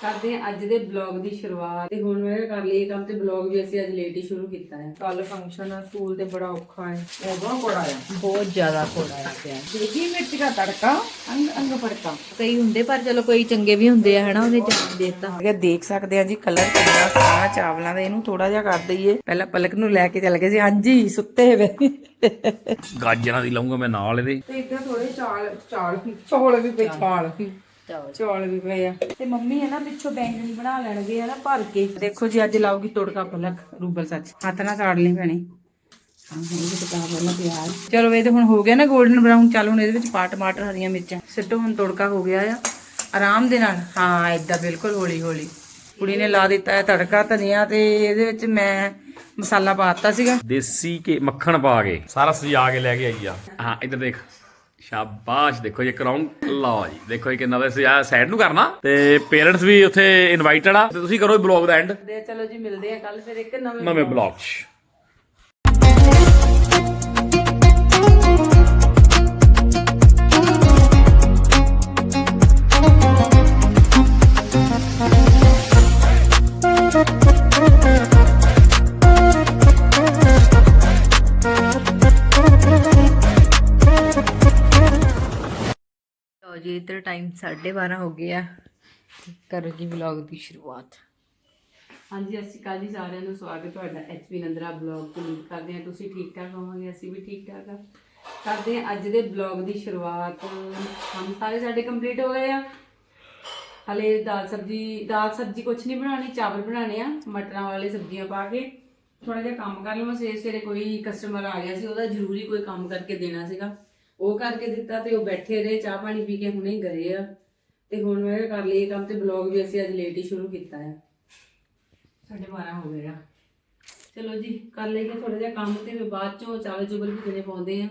ਕਰਦੇ ਹਾਂ ਅੱਜ ਦੇ ਬਲੌਗ ਦੀ ਸ਼ੁਰੂਆਤ। ਤੇ ਹੁਣ ਮੈਂ ਕਰ ਲਈ ਕੰਮ ਤੇ ਬਲੌਗ ਵੀ ਅਸੀਂ ਅੱਜ ਲੇਟ ਹੀ ਸ਼ੁਰੂ ਕੀਤਾ ਹੈ। ਕੱਲ ਫੰਕਸ਼ਨ ਆ ਸਕੂਲ ਤੇ ਬੜਾ ਔਖਾ ਹੈ। ਬਹੁਤ ਕੋੜਾ ਆ ਬਹੁਤ ਜ਼ਿਆਦਾ ਕੋੜਾ ਹੈ ਪਿਆ। ਦੇਗੀ ਮਿਰਚ ਦਾ ਤੜਕਾ ਅੰਗ ਅੰਗ ਫੜਕਾ। ਕਈ ਹੁੰਦੇ ਪਰ ਚਲੋ ਕੋਈ ਚੰਗੇ ਵੀ ਹੁੰਦੇ ਆ ਹਨਾ? ਉਹਨੇ ਜਾਨ ਦੇ ਦਿੱਤਾ। ਅਗੇ ਦੇਖ ਸਕਦੇ ਆ ਜੀ ਕਲਰ ਕਿੰਨਾ ਸੋਹਣਾ ਚਾਵਲਾਂ ਦਾ ਇਹਨੂੰ ਥੋੜਾ ਜਿਹਾ ਕਰ ਦਈਏ। ਪਹਿਲਾਂ ਪਲਕ ਨੂੰ ਲੈ ਕੇ ਚੱਲ ਗਏ ਸੀ। ਹਾਂਜੀ ਸੁੱਤੇ ਵੇ ਗਾਜਰਾਂ ਦੀ ਲਾਉਂਗਾ ਮੈਂ ਨਾਲ ਇਹਦੇ। ਤੇ ਇੱਧਰ ਥੋੜੇ ਚਾਲ ਚਾਲ ਵੀ ਚੌਲ ਵੀ ਪਏ ਚਾਲ। ਚੌਲ ਵੀ ਪਏ ਆ। ਤੇ ਮੰਮੀ ਹੈ ਨਾ ਪਿੱਛੋਂ ਬੈਂਗਣੀ ਬਣਾ ਲੈਣਗੇ ਆ ਨਾ ਭਰ ਕੇ। ਦੇਖੋ ਜੀ ਅੱਜ ਲਾਉਗੀ ਤੋੜਕਾ ਪਲਕ ਰੂਬਲ ਸੱਚ। ਹੱਥ ਨਾਲ ਸਾੜ ਲਈ ਭੈਣੇ। ਹਾਂ ਇਹ ਤੇ ਤਾਂ ਪਹਿਲਾਂ ਪਿਆਜ਼ ਚਲੋ ਇਹ ਤੇ ਹੁਣ ਹੋ ਗਿਆ ਨਾ 골ਡਨ ਬਰਾਊਨ ਚੱਲ ਹੁਣ ਇਹਦੇ ਵਿੱਚ ਪਾ ਟਮਾਟਰ ਹਰੀਆਂ ਮਿਰਚਾਂ। ਸਿੱਟੋ ਹੁਣ ਤੋੜਕਾ ਹੋ ਗਿਆ ਆ। ਆਰਾਮ ਦੇ ਨਾਲ। ਹਾਂ ਏਦਾਂ ਬਿਲਕੁਲ ਹੌਲੀ ਹੌਲੀ ਕੁੜੀ ਨੇ ਲਾ ਦਿੱਤਾ ਹੈ ਤੜਕਾ ਧਨੀਆ ਤੇ ਇਹਦੇ ਵਿੱਚ ਮੈਂ ਮਸਾਲਾ ਪਾਤਾ ਸੀਗਾ। ਦੇਸੀ ਕੇ ਮੱਖਣ ਪਾ ਕੇ। ਸਾਰਾ ਸਜਾ ਕੇ ਲੈ ਕੇ ਆਈ ਆ। ਹਾਂ ਇੱਧਰ ਦੇਖ। ਸ਼ਾਬਾਸ਼ ਦੇਖੋ ਇਹ ਕਰਾਉਂਡ ਲਓ ਜੀ ਦੇਖੋ ਇਹ ਕਿੰਨਾ ਦਾ ਸਜਾ ਸਾਈਡ ਨੂੰ ਕਰਨਾ। ਤੇ ਪੇਰੈਂਟਸ ਵੀ ਉੱਥੇ ਇਨਵਾਈਟਡ ਆ। ਤੇ ਤੁਸੀਂ ਕਰੋ ਬਲੌਗ ਦਾ ਐਂਡ ਤੇ ਚਲੋ ਜੀ ਮਿਲਦੇ ਆ ਕੱਲ ਫਿਰ ਇੱਕ ਨਵੇਂ ਨਵੇਂ ਬਲੌਗ 'ਚ। ਇੱਧਰ ਟਾਈਮ 12:30 ਹੋ ਗਿਆ ਕਰੋ ਜੀ ਵਲੌਗ ਦੀ ਸ਼ੁਰੂਆਤ। ਹਾਂਜੀ ਅਸੀਂ ਕੱਲ ਜੀ ਸਾਰਿਆਂ ਨੂੰ। ਸਵਾਗਤ ਤੁਹਾਡਾ ਐਚਪੀ ਨੰਦਰਾ ਬਲੌਗ ਤੋਂ। ਉਮੀਦ ਕਰਦੇ ਹਾਂ ਤੁਸੀਂ ਠੀਕ ਠਾਕ ਹੋਵੋਗੇ, ਅਸੀਂ ਵੀ ਠੀਕ ਠਾਕ ਆ। ਕਰਦੇ ਹਾਂ ਅੱਜ ਦੇ ਬਲੌਗ ਦੀ ਸ਼ੁਰੂਆਤ। ਹਮ ਸਾਰੇ ਸਾਡੇ ਕੰਪਲੀਟ ਹੋ ਗਏ ਆ। ਹਲੇ ਦਾਲ ਸਬਜੀ ਦਾਲ ਸਬਜੀ ਕੁਛ ਨਹੀਂ ਬਣਾਉਣੀ, ਚਾਵਲ ਬਣਾਉਣੇ ਆ। ਮਟਰਾਂ ਵਾਲੇ ਸਬਜ਼ੀਆਂ ਪਾ ਕੇ ਥੋੜਾ ਜਿਹਾ ਕੰਮ ਕਰ ਲਵਾਂ। ਸਵੇਰੇ ਸਵੇਰੇ ਕੋਈ ਕਸਟਮਰ ਆ ਗਿਆ ਸੀ, ਉਹਦਾ ਜ਼ਰੂਰੀ ਕੋਈ ਕੰਮ ਕਰਕੇ ਦੇਣਾ ਸੀਗਾ। ਉਹ ਕਰਕੇ ਦਿੱਤਾ ਤੇ ਉਹ ਬੈਠੇ ਰਹੇ ਚਾਹ ਪਾਣੀ ਪੀ ਕੇ ਹੁਣੇ ਗਏ ਆ। ਤੇ ਹੁਣ ਮੈਂ ਕਰ ਲਈ ਇਹ ਕੰਮ ਤੇ ਬਲੌਗ ਵੀ ਅਸੀਂ ਅੱਜ ਲੇਟ ਹੀ ਸ਼ੁਰੂ ਕੀਤਾ ਹੈ ਸਾਢੇ 12 ਹੋ ਗਏ ਆ। ਚਲੋ ਜੀ ਕਰ ਲਈਏ ਥੋੜਾ ਜਿਹਾ ਕੰਮ ਤੇ ਫਿਰ ਬਾਅਦ ਚੋਂ ਚਾਵਲ ਚੁਬਲ ਵੀ ਦੇਣੇ ਪਾਉਂਦੇ ਆ।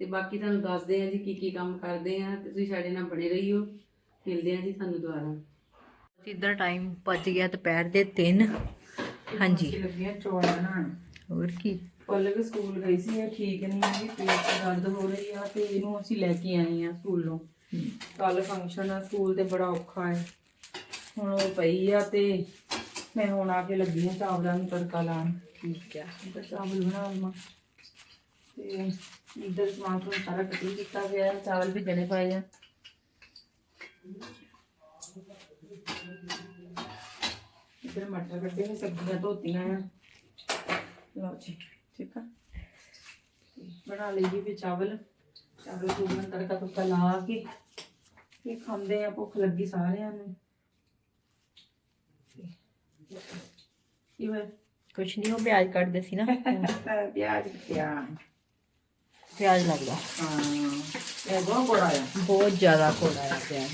ਤੇ ਬਾਕੀ ਤੁਹਾਨੂੰ ਦੱਸਦੇ ਆ ਜੀ ਕੀ ਕੀ ਕੰਮ ਕਰਦੇ ਆ ਤੇ ਤੁਸੀਂ ਸਾਡੇ ਨਾਲ ਬਣੇ ਰਹੀਓ। ਮਿਲਦੇ ਆ ਜੀ ਤੁਹਾਨੂੰ ਦੁਬਾਰਾ। ਇੱਧਰ ਟਾਈਮ ਪੱਜ ਗਿਆ ਦੁਪਹਿਰ ਦੇ 3 ਹਾਂਜੀ। ਲੱਗੀਆਂ ਚੌਲ ਬਣਾਉਣ। ਹੋਰ ਕੀ? ਪਲਕ ਸਕੂਲ ਗਈ ਸੀ ਇਹ ਠੀਕ ਨਹੀਂ ਹੈ ਪੇਟ 'ਚ ਦਰਦ ਹੋ ਰਹੀ ਆ ਤੇ ਇਹਨੂੰ ਅਸੀਂ ਲੈ ਕੇ ਆਏ ਆ ਸਕੂਲੋਂ ਕੱਲ ਫੰਕਸ਼ਨ ਆ ਸਕੂਲ ਤੇ ਬੜਾ ਔਖਾ ਹੈ। ਹੁਣ ਉਹ ਪਈ ਆ ਤੇ ਮੈਂ ਹੁਣ ਆ ਕੇ ਲੱਗੀ ਆ ਚਾਵਲਾਂ ਨੂੰ ਤੜਕਾ ਲਾਉਣ। ਠੀਕ ਆ। ਇੱਧਰ ਚਾਵਲ ਬਣਾ ਲਵਾਂ। ਤੇ ਇੱਧਰ ਤੋਂ ਸਾਰਾ ਕਟਿੰਗ ਕੀਤਾ ਗਿਆ ਹੈ ਚਾਵਲ ਵੀ ਜਣੇ ਪਾਏ ਆ। ਇੱਧਰ ਮਟਰ ਕੱਢੇ ਨੇ ਸਬਜ਼ੀਆਂ ਧੋਤੀਆਂ ਆ। ਲਓ ਜੀ। ਠੀਕ ਆ ਤੇ ਬਣਾ ਲਈਏ ਵੀ ਚਾਵਲ ਚਾਵਲ ਚੂਰਨ ਤੜਕਾ ਤੁੜਕਾ ਲਾ ਕੇ ਇਹ ਖਾਂਦੇ ਆ ਭੁੱਖ ਲੱਗੀ ਸਾਰਿਆਂ ਨੂੰ ਤੇ ਕੀ ਹੋਇਆ ਕੁਛ ਨਹੀਂ ਉਹ ਪਿਆਜ਼ ਕੱਟਦੇ ਸੀ ਨਾ ਪਿਆਜ਼ ਪਿਆ ਪਿਆਜ਼ ਲੱਗਦਾ ਹਾਂ ਇਹ ਬਹੁਤ ਬੜਾ ਆ ਬਹੁਤ ਜ਼ਿਆਦਾ ਕੋੜਾ ਆ ਪਿਆਜ਼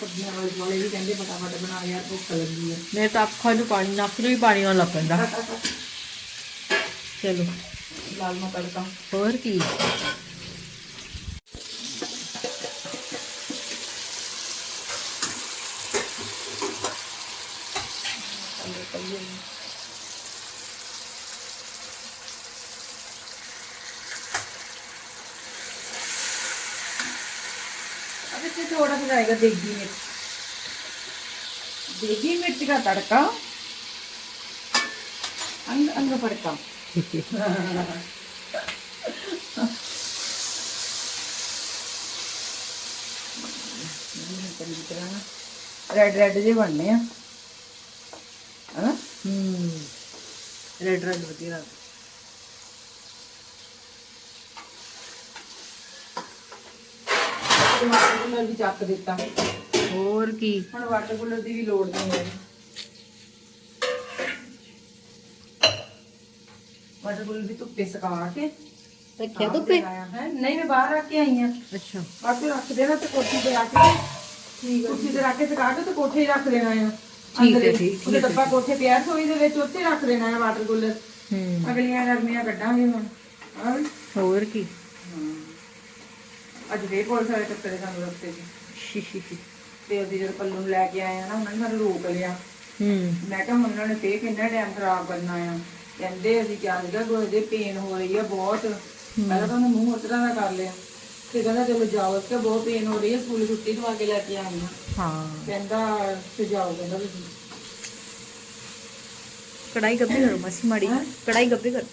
ਸਬਜ਼ੀਆਂ ਵਾਲੇ ਵਾਲੇ ਵੀ ਕਹਿੰਦੇ ਫਟਾਫਟ ਬਣਾ ਯਾਰ ਭੁੱਖ ਲੱਗੀ ਹੈ ਮੇਰੇ ਤਾਂ ਅੱਖਾਂ 'ਚ ਪਾਣੀ ਨੱਕ 'ਚ ਵੀ ਪਾਣੀ ਆਉਣ ਲੱਗ ਪੈਂਦਾ। ਚਲੋ। ਲਾਲ ਮਾ ਤੜਕਾ। ਹੋਰ ਕੀ? में थोड़ा सा जाएगा देगी मिर्च देगी मिर्च का तड़का अंग अंग पड़ता रेड रेड जे बनने हैं रेड रेड वधिया ਰੈਡ ਵਧੀਆ ਲੱਗਦਾ ਟਮਾਟਰ ਕੂਲਰ ਵੀ ਚੱਕ ਦਿੱਤਾ। ਹੋਰ ਕੀ? ਹੁਣ ਵਾਟਰ ਕੂਲਰ ਦੀ ਵੀ ਲੋੜ ਨਹੀਂ ਹੈ। ਵਾਟਰ ਕੂਲਰ ਵੀ ਧੁੱਪੇ ਸੁਕਾ ਕੇ ਰੱਖਿਆ ਧੁੱਪੇ? ਹੈ। ਨਹੀਂ ਮੈਂ ਬਾਹਰ ਰੱਖ ਕੇ ਆਈ ਆ ਅੱਛਾ। ਬਾਕੀ ਰੱਖ ਦੇਣਾ ਤੇ ਕੋਠੀ ਤੇ ਰੱਖ ਕੇ। ਠੀਕ ਹੈ। ਕੋਠੀ ਤੇ ਰੱਖ ਕੇ ਸੁਕਾ ਕੇ ਤੇ ਕੋਠੇ ਹੀ ਰੱਖ ਦੇਣਾ ਆ। ਠੀਕ ਹੈ, ਅੰਦਰ ਹੀ। ਠੀਕ, ਉਹਦੇ ਡੱਬਾ ਕੋਠੇ ਪਿਆ ਰਸੋਈ ਦੇ ਵਿੱਚ ਉੱਥੇ ਰੱਖ ਦੇਣਾ ਹੈ ਵਾਟਰ ਕੂਲਰ। ਹੂੰ। ਅਗਲੀਆਂ ਗਰਮੀਆਂ ਕੱਢਾਂਗੇ ਹੁਣ। ਹਾਂ। ਹੋਰ ਕੀ? ਅੱਜ ਫੇਰ ਕੋਲ ਸਾਰੇ ਟੱਕਰੇ ਸਾਨੂੰ ਰਸਤੇ 'ਚ ਤੇ ਅਸੀਂ ਜਦੋਂ ਪੱਲੂ ਨੂੰ ਲੈ ਕੇ ਆਏ ਆ ਨਾ ਉਹਨਾਂ ਨੇ ਸਾਨੂੰ ਰੋਕ ਲਿਆ। ਹੂੰ। ਮੈਂ ਕਿਹਾ ਹੁਣ ਉਹਨਾਂ ਨੇ ਫੇਰ ਕਿੰਨਾ ਟਾਈਮ ਖਰਾਬ ਕਰਨਾ ਆ। ਕਹਿੰਦੇ ਅਸੀਂ ਕਿਹਾ ਸੀਗਾ ਗੋਡੇ ਦੇ ਪੇਨ ਹੋ ਰਹੀ ਆ ਬਹੁਤ। ਪਹਿਲਾਂ ਤਾਂ ਉਹਨੇ ਮੂੰਹ ਉਸ ਤਰ੍ਹਾਂ ਦਾ ਕਰ ਲਿਆ। ਤੇ ਕਹਿੰਦਾ ਚਲੋ ਜਾਓ ਕਿ ਬਹੁਤ ਪੇਨ ਹੋ ਰਹੀ ਹੈ ਸਕੂਲ ਛੁੱਟੀ ਦਵਾ ਕੇ ਲੈ ਕੇ ਆਈ ਹਾਂ। ਕਹਿੰਦਾ ਤੇ ਜਾਓ ਕਹਿੰਦਾ ਵੀ ਕੜਾਈ ਗੱਭੇ ਕਰੋ ਮਾਸੀ ਮਾੜੀ। ਕੜਾਈ ਗੱਭੇ ਕਰੋ।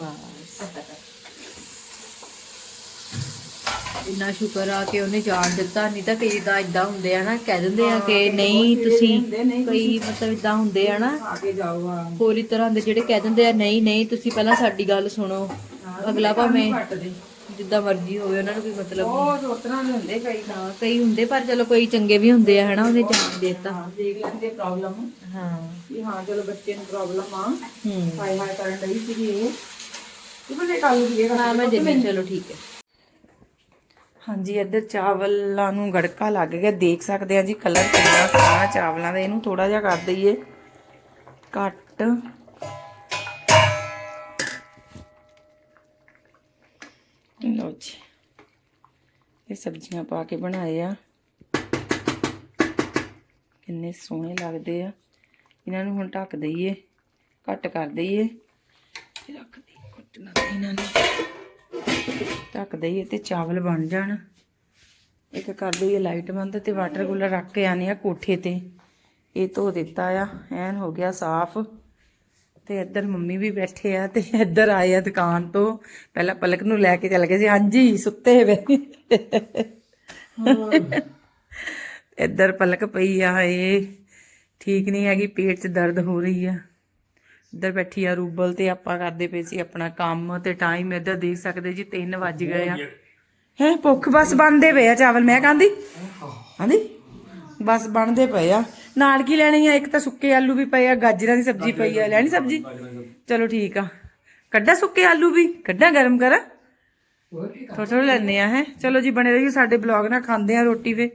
ਬਸ। ਇੰਨਾ ਸ਼ੁਕਰ ਆ ਕਿ ਉਹਨੇ ਜਾਣ ਦਿੱਤਾ ਨਹੀਂ ਤਾਂ ਕਈ ਤਾਂ ਇਦਾਂ ਹੁੰਦੇ ਆ ਨਾ ਕਹਿ ਦਿੰਦੇ ਆ ਕਿ ਨਹੀਂ ਤੁਸੀਂ ਕਈ ਮਤਲਬ ਇਦਾਂ ਹੁੰਦੇ ਆ ਨਾ। ਆ ਕੇ ਜਾਓ ਆ ਹੋਰ ਤਰ੍ਹਾਂ ਦੇ ਜਿਹੜੇ ਕਹਿ ਦਿੰਦੇ ਆ ਨਹੀਂ ਨਹੀਂ ਤੁਸੀਂ ਪਹਿਲਾਂ ਸਾਡੀ ਗੱਲ ਸੁਣੋ। ਅਗਲਾ ਭਾਵੇਂ ਦੇ। ਜਿੱਦਾਂ ਮਰਜ਼ੀ ਹੋਵੇ ਉਹਨਾਂ ਨੂੰ ਕੋਈ ਮਤਲਬ ਨਹੀਂ। ਬਹੁਤ ਉਤਰਾਂ ਦੇ ਹੁੰਦੇ ਕਈ ਹਾਂ ਕਈ ਹੁੰਦੇ ਪਰ ਚਲੋ ਕੋਈ ਚੰਗੇ ਵੀ ਹੁੰਦੇ ਆ ਹਨਾ ਉਹਨੇ ਜਾਣ ਦੇ ਦਿੱਤਾ। ਦੇਖ ਲੈਂਦੇ ਪ੍ਰੋਬਲਮ ਹਾਂ। ਕਿ ਹਾਂ ਚਲੋ ਬੱਚੇ ਨੂੰ ਪ੍ਰੋਬਲਮ ਆ। ਹੂੰ। ਹਾਈ ਹਾਈ ਕਰਨ ਲਈ ਸੀਗੀ ਇਹ। ਇਹ ਬਣੇ ਕੱਲ ਦੀ ਇਹ ਹਾਂ ਮੈਂ ਦਿੰਦੀ ਚਲੋ ਠੀਕ ਹੈ। ਹਾਂਜੀ, ਇੱਧਰ ਚਾਵਲਾਂ ਨੂੰ ਗੜਕਾ ਲੱਗ ਗਿਆ। ਦੇਖ ਸਕਦੇ ਆ ਜੀ ਕਲਰ ਕਿੰਨਾ ਸੋਹਣਾ ਚਾਵਲਾਂ ਦਾ। ਇਹਨੂੰ ਥੋੜਾ ਜਿਹਾ ਕਰ ਦਈਏ। ਘੱਟ ਲਓ ਜੀ, ਇਹ ਸਬਜ਼ੀਆਂ ਪਾ ਕੇ ਬਣਾਏ ਆ। ਕਿੰਨੇ ਸੋਹਣੇ ਲੱਗਦੇ ਆ। ਇਹਨਾਂ ਨੂੰ ਹੁਣ ਢੱਕ ਦਈਏ, ਘੱਟ ਕਰ ਦਈਏ। ਰੱਖ ਦਈਏ ਕੁੱਟਣਾ ਇਹਨਾਂ ਨੂੰ। ਢੱਕ ਦਈਏ ਤੇ ਚਾਵਲ ਬਣ ਜਾਣ। ਇੱਕ ਕਰ ਦਈਏ ਲਾਈਟ ਬੰਦ ਤੇ ਵਾਟਰ ਕੂਲਰ ਰੱਖ ਕੇ ਆਨੇ ਆ ਕੋਠੇ ਤੇ। ਇਹ ਧੋ ਦਿੱਤਾ ਆ, ਐਨ ਹੋ ਗਿਆ ਸਾਫ਼। ਤੇ ਇੱਧਰ ਮੰਮੀ ਵੀ ਬੈਠੇ ਆ ਤੇ ਇੱਧਰ ਆਏ ਆ ਦੁਕਾਨ ਤੋਂ। ਪਹਿਲਾਂ ਪਲਕ ਨੂੰ ਲੈ ਕੇ ਚੱਲ ਗਏ ਸੀ, ਹਾਂਜੀ, ਸੁੱਤੇ ਵੇ ਇੱਧਰ ਪਲਕ ਪਈ ਆ ਇਹ ਠੀਕ ਨਹੀਂ ਹੈਗੀ, ਪੇਟ 'ਚ ਦਰਦ ਹੋ ਰਹੀ ਆ। ਇੱਧਰ ਬੈਠੀ ਆ ਰੂਬਲ ਤੇ ਆਪਾਂ ਕਰਦੇ ਪਏ ਸੀ ਆਪਣਾ ਕੰਮ ਤੇ ਟਾਈਮ ਇੱਧਰ ਦੇਖ ਸਕਦੇ ਜੀ 3 ਵੱਜ ਗਏ ਆ। ਹੈ ਭੁੱਖ ਬਸ ਬਣਦੇ ਪਏ ਆ ਚਾਵਲ ਮੈਂ ਕਹਿੰਦੀ ਹਾਂਜੀ ਬਸ ਬਣਦੇ ਪਏ ਆ। ਨਾਲ ਕੀ ਲੈਣੀ ਆ? ਇੱਕ ਤਾਂ ਸੁੱਕੇ ਆਲੂ ਵੀ ਪਏ ਆ ਗਾਜਰਾਂ ਦੀ ਸਬਜ਼ੀ ਪਈ ਆ। ਲੈਣੀ ਸਬਜ਼ੀ? ਚਲੋ ਠੀਕ ਆ। ਕੱਢਾ ਸੁੱਕੇ ਆਲੂ ਵੀ? ਕੱਢਾ ਗਰਮ ਕਰਾਂ। ਥੋੜਾ ਥੋੜਾ ਲੈਣੇ ਆ ਹੈ। ਚਲੋ ਜੀ ਬਣੇ ਰਹੀਓ ਸਾਡੇ ਬਲੌਗ ਨਾਲ ਖਾਂਦੇ ਆ ਰੋਟੀ ਵੇ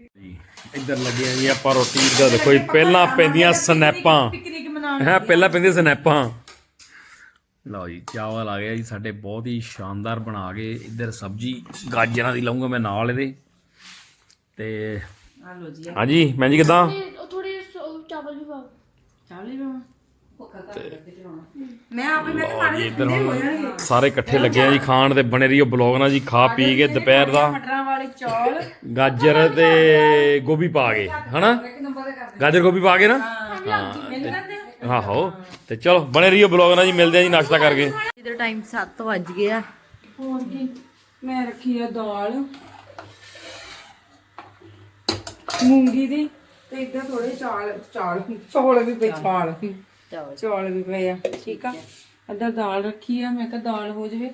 ਇੱਧਰ ਲੱਗੇ ਆ ਜੀ ਆਪਾਂ ਰੋਟੀ ਦਾ ਦੇਖੋ ਜੀ ਪਹਿਲਾਂ ਪੈਂਦੀਆਂ ਸਨੈਪਾਂ। ਮਨਾ ਹੈ ਪਹਿਲਾਂ ਪੈਂਦੀਆਂ ਸਨੈਪਾਂ। ਲਓ ਜੀ ਚਾਵਲ ਆ ਗਿਆ ਜੀ ਸਾਡੇ ਬਹੁਤ ਹੀ ਸ਼ਾਨਦਾਰ ਬਣਾ ਕੇ ਇੱਧਰ ਸਬਜੀ ਗਾਜਰਾਂ ਦੀ ਲਾਉਂਗਾ ਮੈਂ ਨਾਲ ਇਹਦੇ। ਤੇ ਆ ਲੋ ਜੀ ਹਾਂਜੀ ਮੈਂ ਜੀ ਕਿਦਾਂ? ਮੈਂ ਆਪੇ ਮੈਂ ਜੀ ਇੱਧਰ ਹੁਣ ਸਾਰੇ ਇਕੱਠੇ ਲੱਗੇ ਆ ਜੀ ਖਾਣ ਤੇ ਬਣੇ ਰਹੀਓ ਬਲੌਗ ਨਾਲ ਜੀ ਖਾ ਪੀ ਕੇ ਦੁਪਹਿਰ ਦਾ। ਮਟਰਾਂ ਵਾਲੇ ਚੌਲ। ਗਾਜਰ ਤੇ ਗੋਭੀ ਪਾ ਕੇ ਹਨਾ? ਗਾਜਰ ਗੋਭੀ ਪਾ ਕੇ ਨਾ? ਹਾਂ। ਆਹੋ ਤੇ ਚਲੋ ਬਣੇ ਰਹੀਓ ਬਲੌਗ ਨਾਲ ਜੀ ਮਿਲਦੇ ਆ ਜੀ ਨਾਸ਼ਤਾ ਕਰਕੇ। ਇਧਰ ਟਾਈਮ 7 ਵੱਜ ਗਏ ਆ। ਹੋਰ ਕੀ? ਮੈਂ ਰੱਖੀ ਆ ਦਾਲ। ਮੂੰਗੀ ਦੀ ਤੇ ਇੱਧਰ ਥੋੜੇ ਚਾਲ ਚਾਲ ਚੌਲ ਵੀ ਪਏ ਚਾਲ। ਚਲੋ ਚੌਲ ਵੀ ਪਏ ਆ ਠੀਕ ਆ? ਇੱਧਰ ਦਾਲ ਰੱਖੀ ਆ ਮੈਂ ਕਿਹਾ ਦਾਲ ਹੋ ਜਵੇ।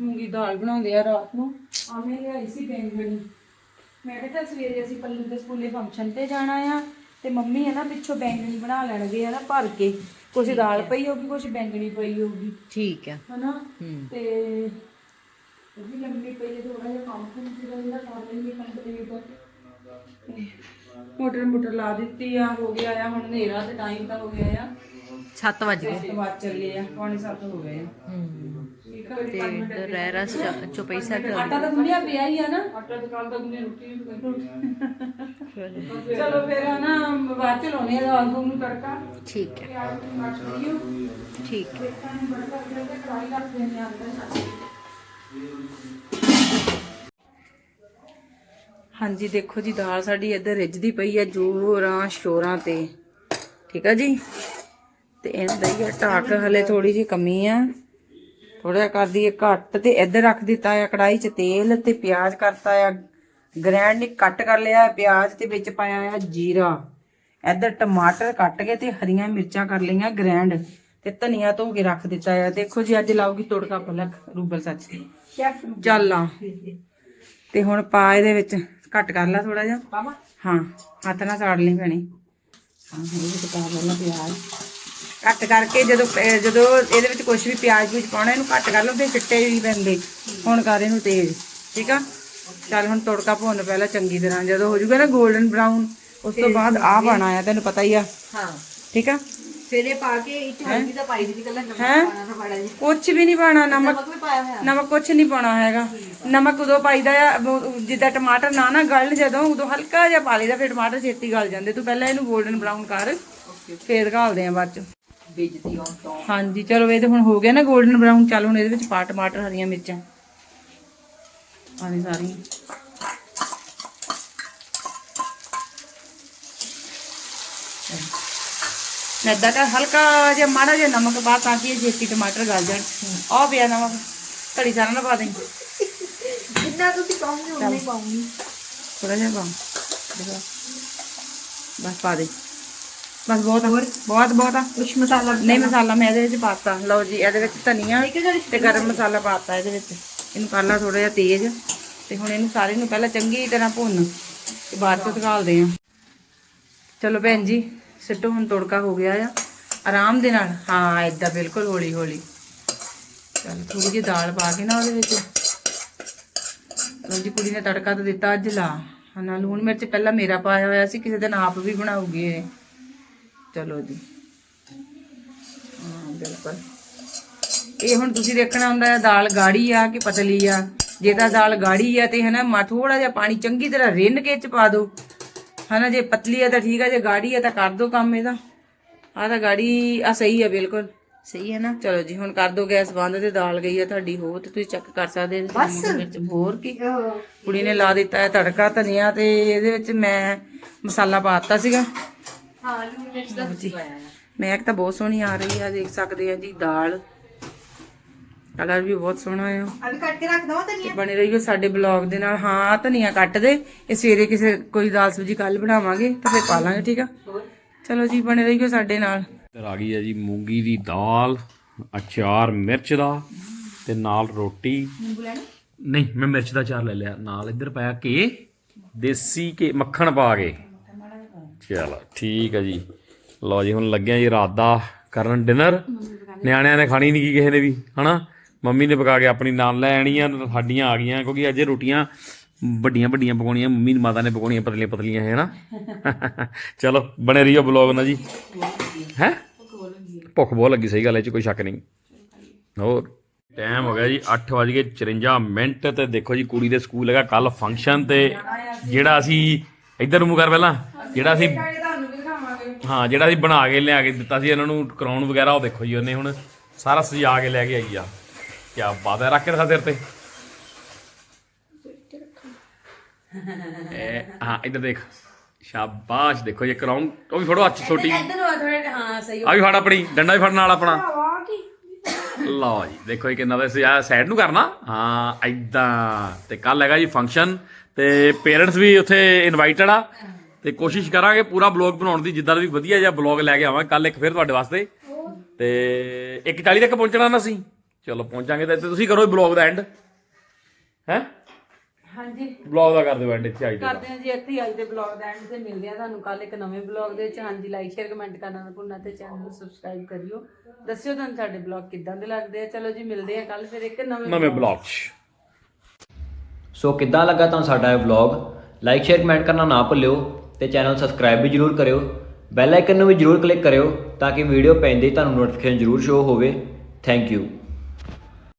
ਮੂੰਗੀ ਦਾਲ ਬਣਾਉਂਦੇ ਆ ਰਾਤ ਨੂੰ। ਆ ਮੈਂ ਲਿਆਈ ਸੀ ਬੈਂਗਣੀ। ਮੈਂ ਕਿਹਾ ਸਵੇਰੇ ਅਸੀਂ ਪੱਲੂ ਦੇ ਸਕੂਲੇ ਫੰਕਸ਼ਨ ਤੇ ਜਾਣਾ ਆ। ਤੇ ਮੰਮੀ ਹੈ ਨਾ ਪਿੱਛੋਂ ਬੈਂਗਣੀ ਬਣਾ ਲੈਣਗੇ ਆ ਨਾ ਭਰ ਕੇ। ਕੁਛ ਦਾਲ ਪਈ ਹੋਊਗੀ ਕੁਛ ਬੈਂਗਣੀ ਪਈ ਹੋਊਗੀ। ਠੀਕ ਆ ਹਨਾ? ਤੇ ਉਹ ਵੀ ਲੰਮੀ ਪਈ ਹੈ ਥੋੜਾ ਜਿਹਾ ਕੰਮ ਕੁਮ ਸੀ ਰਹਿੰਦਾ ਕਰ ਲੈਂਦੀ ਕੰਪਲੀਟ ਮੋਟਰ ਮੋਟਰ ਲਾ ਦਿੱਤੀ ਆ ਹੋ ਗਿਆ ਆ ਹੁਣ ਹਨੇਰਾ ਤੇ ਟਾਈਮ ਤਾਂ ਹੋ ਗਿਆ ਆ। 7 ਵੱਜ ਗਏ। ਤੇ ਬਾਅਦ ਚੱਲੇ ਆ ਪੌਣੇ ਸੱਤ ਹੋ ਗਏ ਆ। ਹੂੰ। ਤੇ ਇਧਰ ਰਹਿ ਰਸ ਚੁਪਈ ਸਾਹਿਬ ਆਟਾ ਤਾਂ ਗੁੰਨਿਆ ਪਿਆ ਹੀ ਆ ਨਾ। ਆਟਾ ਦੁਕਾਨ ਦਾ ਗੁੰਨਿਆ ਰੋਟੀ ਚਲੋ ਫਿਰ ਨਾ ਬਾਅਦ ਚ ਲਾਉਣੇ ਆ ਨੂੰ ਤੜਕਾ। ਠੀਕ ਹੈ। ਠੀਕ ਹੈ। ਕੜਾਈ ਰੱਖ ਹਾਂਜੀ ਦੇਖੋ ਜੀ ਦਾਲ ਸਾਡੀ ਇੱਧਰ ਰਿੱਝਦੀ ਪਈ ਹੈ ਜੋਰਾਂ ਸ਼ੋਰਾਂ ਤੇ। ਠੀਕ ਆ ਜੀ? ਤੇ ਇਹਦਾ ਹੀ ਢਾਕ ਹਲੇ ਥੋੜੀ ਜਿਹੀ ਕਮੀ ਆ। ਥੋੜਾ ਕਰ ਦਈਏ ਘੱਟ ਤੇ ਇੱਧਰ ਰੱਖ ਦਿੱਤਾ ਆ ਕੜਾਈ 'ਚ ਤੇਲ ਤੇ ਪਿਆਜ਼ ਕਰਤਾ ਆ। ਗ੍ਰੈਂਡ ਨੇ ਕੱਟ ਕਰ ਲਿਆ ਪਿਆਜ਼ ਤੇ ਵਿੱਚ ਪਾਇਆ ਆ ਜੀਰਾ। ਇੱਧਰ ਟਮਾਟਰ ਕੱਟ ਕੇ ਤੇ ਹਰੀਆਂ ਮਿਰਚਾਂ ਕਰ ਲਈਆਂ ਗ੍ਰੈਂਡ ਤੇ ਧਨੀਆ ਧੋ ਕੇ ਰੱਖ ਦਿੱਤਾ ਆ। ਦੇਖੋ ਜੀ ਅੱਜ ਲਾਉਗੀ ਤੜਕਾ ਪਲਕ ਰੂਬਲ ਸੱਚ ਸ਼ੈਫ ਚੱਲ ਆ ਤੇ ਹੁਣ ਪਾ ਇਹਦੇ ਵਿੱਚ ਘੱਟ ਕਰ ਲਾ ਥੋੜਾ ਜਿਹਾ। ਹਾਂ ਹੱਥ ਨਾਲ ਸਾੜ ਲਈ ਭੈਣੇ ਹਾਂ ਇਹਦੇ ਵਿੱਚ ਪਾ ਪਹਿਲਾਂ ਪਿਆਜ਼। ਕੱਟ ਕਰਕੇ ਜਦੋਂ ਜਦੋਂ ਇਹਦੇ ਵਿੱਚ ਕੁਝ ਵੀ ਪਿਆਜ਼ ਵਿੱਚ ਪਾਉਣਾ ਇਹਨੂੰ ਘੱਟ ਕਰ ਲਓ ਫਿਰ ਚਿੱਟੇ ਵੀ ਪੈਂਦੇ। ਹੁਣ ਕਰ ਇਹਨੂੰ ਤੇਜ਼ ਠੀਕ ਆ? ਚੱਲ ਹੁਣ ਤੜਕਾ ਭੁੰਨ ਪਹਿਲਾਂ ਚੰਗੀ ਤਰ੍ਹਾਂ ਜਦੋਂ ਹੋ ਜਾਊਗਾ ਨਾ 골ਡਨ ਬਰਾਊਨ ਉਸ ਤੋਂ ਬਾਅਦ ਆ ਪਾਣਾ ਆ ਤੈਨੂੰ ਪਤਾ ਹੀ ਆ। ਹਾਂ। ਠੀਕ ਆ? ਫਿਰ ਇਹ ਪਾ ਕੇ ਇੱਟ ਹਲਦੀ ਦਾ ਪਾਈ ਦੀ ਕੱਲਾ ਨਮਕ ਪਾਣਾ ਨਾ ਪਾਣਾ ਜੀ ਕੁਝ ਵੀ ਨਹੀਂ ਪਾਣਾ ਨਮਕ ਵੀ ਪਾਇਆ ਹੋਇਆ। ਨਮਕ ਕੁਝ ਨਹੀਂ ਪਾਣਾ ਹੈਗਾ। ਨਮਕ ਉਦੋਂ ਪਾਈਦਾ ਆ ਜਿੱਦਾਂ ਟਮਾਟਰ ਨਾ ਨਾ ਗਲ ਜਦੋਂ ਉਦੋਂ ਹਲਕਾ ਜਿਹਾ ਪਾ ਲਈਦਾ ਫਿਰ ਟਮਾਟਰ ਛੇਤੀ ਗਲ ਜਾਂਦੇ। ਤੂੰ ਪਹਿਲਾਂ ਇਹਨੂੰ 골ਡਨ ਬਰਾਊਨ ਕਰ ਫੇਰ ਘਾਲਦੇ ਆ ਬਾਅਦ ਚ। ਹਾਂਜੀ ਚਲੋ ਇਹ ਤਾਂ ਹੁਣ ਹੋ ਗਿਆ ਨਾ 골ਡਨ ਬਰਾਊਨ ਚੱਲ ਹੁਣ ਇਹਦੇ ਵਿੱਚ ਪਾ ਟਮਾਟਰ ਹਰੀਆਂ ਮਿਰਚਾਂ। ਪਾਣੀ ਸਾਰੀ ਨੱਦਾ ਤਾਂ ਹਲਕਾ ਜਿਹਾ ਮਾੜਾ ਜਿਹਾ ਨਮਕ ਪਾ ਤਾਂ ਕਿ ਇਹ ਛੇਤੀ ਟਮਾਟਰ ਗਲ ਜਾਣ ਆ ਪਿਆ ਨਮਕ ਘੜੀ ਸਾਰਾ ਨਾ ਪਾ ਦੇ ਜਿੰਨਾ ਤੁਸੀਂ ਪਾਉਂਗੇ ਉਨਾ ਹੀ ਪਾਉਂਗੀ ਥੋੜਾ ਜਿਹਾ ਪਾ ਦੇਖੋ। ਬਸ ਪਾ ਦੇ ਬਸ ਬਹੁਤ ਆ ਬਹੁਤ ਬਹੁਤ ਆ ਕੁਛ ਮਸਾਲਾ ਨਹੀਂ ਮਸਾਲਾ ਮੈਂ ਇਹਦੇ ਵਿੱਚ ਪਾਤਾ ਲਓ ਜੀ ਇਹਨੂੰ ਕਰ ਲਾ ਥੋੜਾ ਜਿਹਾ ਤੇਜ਼ ਤੇ ਹੁਣ ਇਹਨੂੰ ਸਾਰੇ ਨੂੰ ਪਹਿਲਾਂ ਚੰਗੀ ਤਰ੍ਹਾਂ ਭੁੰਨ ਤੇ ਬਾਅਦ ਚ ਤਕਾਲਦੇ ਆ ਚਲੋ ਭੈਣ ਜੀ, ਸਿੱਟੋ ਹੁਣ ਤੜਕਾ ਹੋ ਗਿਆ ਆ। ਆਰਾਮ ਦੇ ਨਾਲ। ਹਾਂ, ਏਦਾਂ ਬਿਲਕੁਲ ਹੌਲੀ ਹੌਲੀ। ਚਲ ਥੋੜੀ ਜਿਹੀ ਦਾਲ ਪਾ ਕੇ ਨਾ ਉਹਦੇ ਵਿੱਚ। ਲਓ ਜੀ, ਕੁੜੀ ਨੇ ਤੜਕਾ ਤਾਂ ਦਿੱਤਾ, ਅੱਜ ਲਾ। ਹਨਾ, ਲੂਣ ਮਿਰਚ ਪਹਿਲਾਂ ਮੇਰਾ ਪਾਇਆ ਹੋਇਆ ਸੀ, ਕਿਸੇ ਦਿਨ ਆਪ ਵੀ ਬਣਾਉਗੀ ਇਹ। ਚਲੋ ਜੀ। ਹਾਂ, ਬਿਲਕੁਲ। ਇਹ ਹੁਣ ਤੁਸੀਂ ਦੇਖਣਾ ਹੁੰਦਾ ਹੈ ਦਾਲ ਗਾੜੀ ਆ ਕਿ ਪਤਲੀ ਆ? ਜੇ ਤਾਂ ਦਾਲ ਗਾੜੀ ਆ ਤੇ ਹਨਾ ਮਾ ਥੋੜਾ ਜਿਹਾ ਪਾਣੀ ਚੰਗੀ ਤਰ੍ਹਾਂ ਰਿੰਨ ਕੇ ਚ ਪਾ ਦਿਓ। ਹਨਾ ਜੇ ਪਤਲੀ ਆ ਤਾਂ ਠੀਕ ਆ ਜੇ ਗਾੜੀ ਆ ਤਾਂ ਕਰ ਦਿਓ ਕੰਮ ਇਹਦਾ। ਆ ਤਾਂ ਗਾੜੀ ਆ ਸਹੀ ਆ ਬਿਲਕੁਲ। ਸਹੀ ਹੈ ਨਾ? ਚਲੋ ਜੀ ਹੁਣ ਕਰ ਦਿਓ ਗੈਸ ਬੰਦ ਤੇ ਦਾਲ ਗਈ ਆ ਤੁਹਾਡੀ ਹੋ ਤੇ ਤੁਸੀਂ ਚੈੱਕ ਕਰ ਸਕਦੇ ਹੋ ਬਸ। ਵਿੱਚ ਹੋਰ ਕੀ। ਕੁੜੀ ਨੇ ਲਾ ਦਿੱਤਾ ਹੈ ਤੜਕਾ ਧਨੀਆ ਤੇ ਇਹਦੇ ਵਿੱਚ ਮੈਂ ਮਸਾਲਾ ਪਾਤਾ ਸੀਗਾ। ਹਾਂ ਲੂਣ ਮਿਰਚ ਦਾ ਪਾਇਆ ਮਹਿਕ ਤਾਂ ਬਹੁਤ ਸੋਹਣੀ ਆ ਰਹੀ ਆ ਦੇਖ ਸਕਦੇ ਆ ਜੀ ਦਾਲ। ਕਲਰ ਵੀ ਬਹੁਤ ਸੋਹਣਾ ਆ। ਅਭੀ ਕੱਟ ਕੇ ਰੱਖ ਦਵਾਂ ਤੇ ਬਣੇ ਰਹੀਓ ਸਾਡੇ ਬਲੌਗ ਦੇ ਨਾਲ। ਹਾਂ ਧਨੀਆ ਕੱਟ ਦੇ। ਇਹ ਸਵੇਰੇ ਕਿਸੇ ਕੋਈ ਦਾਲ ਸਬਜ਼ੀ ਕੱਲ ਬਣਾਵਾਂਗੇ ਤਾਂ ਫਿਰ ਪਾ ਲਾਂਗੇ ਠੀਕ ਆ? ਚਲੋ ਜੀ ਬਣੇ ਰਹੀਓ ਸਾਡੇ ਨਾਲ। ਇੱਧਰ ਆ ਗਈ ਹੈ ਜੀ ਮੂੰਗੀ ਦੀ ਦਾਲ ਅਚਾਰ ਮਿਰਚ ਦਾ ਤੇ ਨਾਲ ਰੋਟੀ। ਨਹੀਂ ਮੈਂ ਮਿਰਚ ਦਾ ਅਚਾਰ ਲੈ ਲਿਆ। ਨਾਲ ਇੱਧਰ ਪਾਇਆ ਕੇ ਦੇਸੀ ਕੇ ਮੱਖਣ ਪਾ ਕੇ। ਚਲੋ ਠੀਕ ਹੈ ਜੀ। ਲਓ ਜੀ ਹੁਣ ਲੱਗਿਆ ਜੀ ਰਾਤ ਦਾ ਕਰਨ ਡਿਨਰ। ਨਿਆਣਿਆਂ ਨੇ ਖਾਣੀ ਨਹੀਂ ਕੀ ਕਿਸੇ ਨੇ ਵੀ ਹਨਾ? ਮੰਮੀ ਨੇ ਪਕਾ ਕੇ ਆਪਣੀ ਨਾਲ ਲੈ ਆਣੀ ਆ ਸਾਡੀਆਂ ਆ ਗਈਆਂ ਕਿਉਂਕਿ ਅੱਜ ਰੋਟੀਆਂ ਵੱਡੀਆਂ ਵੱਡੀਆਂ ਪਕਾਉਣੀਆਂ ਮੰਮੀ ਦੀ ਮਾਤਾ ਨੇ ਪਕਾਉਣੀਆਂ ਪਤਲੀਆਂ ਪਤਲੀਆਂ ਹੈ ਨਾ? ਚਲੋ ਬਣੇ ਰਹੀਓ ਬਲੌਗ ਨਾਲ ਜੀ। ਹੈ। ਭੁੱਖ ਬਹੁਤ ਲੱਗੀ ਸਹੀ ਗੱਲ ਹੈ ਇਹ ਚ ਕੋਈ ਸ਼ੱਕ ਨਹੀਂ। ਹੋਰ? ਟਾਈਮ ਹੋ ਗਿਆ ਜੀ 8:54 ਮਿੰਟ ਤੇ ਦੇਖੋ ਜੀ ਕੁੜੀ ਦੇ ਸਕੂਲ ਹੈਗਾ ਕੱਲ ਫੰਕਸ਼ਨ ਤੇ ਜਿਹੜਾ ਅਸੀਂ ਇੱਧਰ ਨੂੰ ਕਰ ਪਹਿਲਾਂ ਜਿਹੜਾ ਅਸੀਂ ਹਾਂ ਜਿਹੜਾ ਅਸੀਂ ਬਣਾ ਕੇ ਲਿਆ ਕੇ ਦਿੱਤਾ ਸੀ ਇਹਨਾਂ ਨੂੰ ਕਰਾਉਣ ਵਗੈਰਾ ਉਹ ਦੇਖੋ ਜੀ ਉਹਨੇ ਹੁਣ ਸਾਰਾ ਸਜਾ ਕੇ ਲੈ ਕੇ ਆਈ ਆ। ਕੀ ਬਾਤ ਹੈ ਰੱਖ ਕੇ ਦਿਖਾ ਸਿਰ ਤੇ। ਇਹ ਹਾਂ ਇੱਧਰ ਦੇਖ। ਸ਼ਾਬਾਸ਼ ਦੇਖੋ ਇਹ ਕਰਾਉਣ ਉਹ ਵੀ ਫੜੋ ਅੱਛੀ ਛੋਟੀ। ਇਧਰ ਥੋੜੇ ਹਾਂ ਸਹੀ ਆ ਵੀ ਫੜ ਆਪਣੀ ਡੰਡਾ ਵੀ ਫੜ ਨਾਲ ਆਪਣਾ। ਲਓ ਜੀ ਦੇਖੋ ਇਹ ਕਿੰਨਾ ਵੈਸੇ ਆ ਸਾਈਡ ਨੂੰ ਕਰਨਾ? ਹਾਂ ਐਦਾਂ ਤੇ ਕੱਲ ਹੈਗਾ ਜੀ ਫੰਕਸ਼ਨ ਤੇ ਪੇਰੈਂਟਸ ਵੀ ਉੱਥੇ ਇਨਵਾਈਟਡ ਆ ਤੇ ਕੋਸ਼ਿਸ਼ ਕਰਾਂਗੇ ਪੂਰਾ ਬਲੌਗ ਬਣਾਉਣ ਦੀ ਜਿੱਦਾਂ ਦਾ ਵੀ ਵਧੀਆ ਜਿਹਾ ਬਲੌਗ ਲੈ ਕੇ ਆਵਾਂਗੇ ਕੱਲ ਇੱਕ ਫਿਰ ਤੁਹਾਡੇ ਵਾਸਤੇ। ਤੇ 1:40 ਤੱਕ ਪਹੁੰਚਣਾ ਨਾ ਅਸੀਂ। ਚਲੋ ਪਹੁੰਚਾਂਗੇ ਤੇ ਇੱਥੇ। ਤੁਸੀਂ ਕਰੋ ਬਲੌਗ ਦਾ ਐਂਡ ਹੈ? ਹਾਂਜੀ। ਬਲੌਗ ਦਾ ਕਰ ਦਿਓ ਐਂਡ ਇੱਥੇ ਆਈ ਦੇ ਕਰਦੇ ਹਾਂ ਜੀ ਇੱਥੇ ਹੀ ਅੱਜ ਦੇ ਬਲੌਗ ਦਾ ਐਂਡ ਤੇ ਮਿਲਦੇ ਆ ਤੁਹਾਨੂੰ ਕੱਲ ਇੱਕ ਨਵੇਂ ਬਲੌਗ ਦੇ ਵਿੱਚ। ਹਾਂਜੀ ਲਾਈਕ ਸ਼ੇਅਰ ਕਮੈਂਟ ਕਰਨਾ ਨਾ ਭੁੱਲਣਾ ਤੇ ਚੈਨਲ ਨੂੰ ਸਬਸਕ੍ਰਾਈਬ ਕਰਿਓ। ਦੱਸਿਓ ਤੁਹਾਨੂੰ ਸਾਡੇ ਬਲੌਗ ਕਿੱਦਾਂ ਦੇ ਲੱਗਦੇ ਆ। ਚਲੋ ਜੀ ਮਿਲਦੇ ਆ ਕੱਲ ਫਿਰ ਇੱਕ ਨਵੇਂ ਨਵੇਂ ਬਲੌਗ 'ਚ। ਸੋ ਕਿੱਦਾਂ ਲੱਗਾ ਤੁਹਾਨੂੰ ਸਾਡਾ ਇਹ ਵਲੌਗ ਲਾਈਕ ਸ਼ੇਅਰ ਕਮੈਂਟ ਕਰਨਾ ਨਾ ਭੁੱਲਿਓ ਤੇ ਚੈਨਲ ਸਬਸਕ੍ਰਾਈਬ ਵੀ ਜਰੂਰ ਕਰਿਓ। ਬੈਲ ਆਈਕਨ ਨੂੰ ਵੀ ਜਰੂਰ ਕਲਿੱਕ ਕਰਿਓ ਤਾਂ ਕਿ ਵੀਡੀਓ ਪੈਂਦੇ ਹੀ ਤੁਹਾਨੂੰ ਨੋਟੀਫਿਕੇਸ਼ਨ ਜਰੂਰ ਸ਼ੋ ਹੋਵੇ। Thank you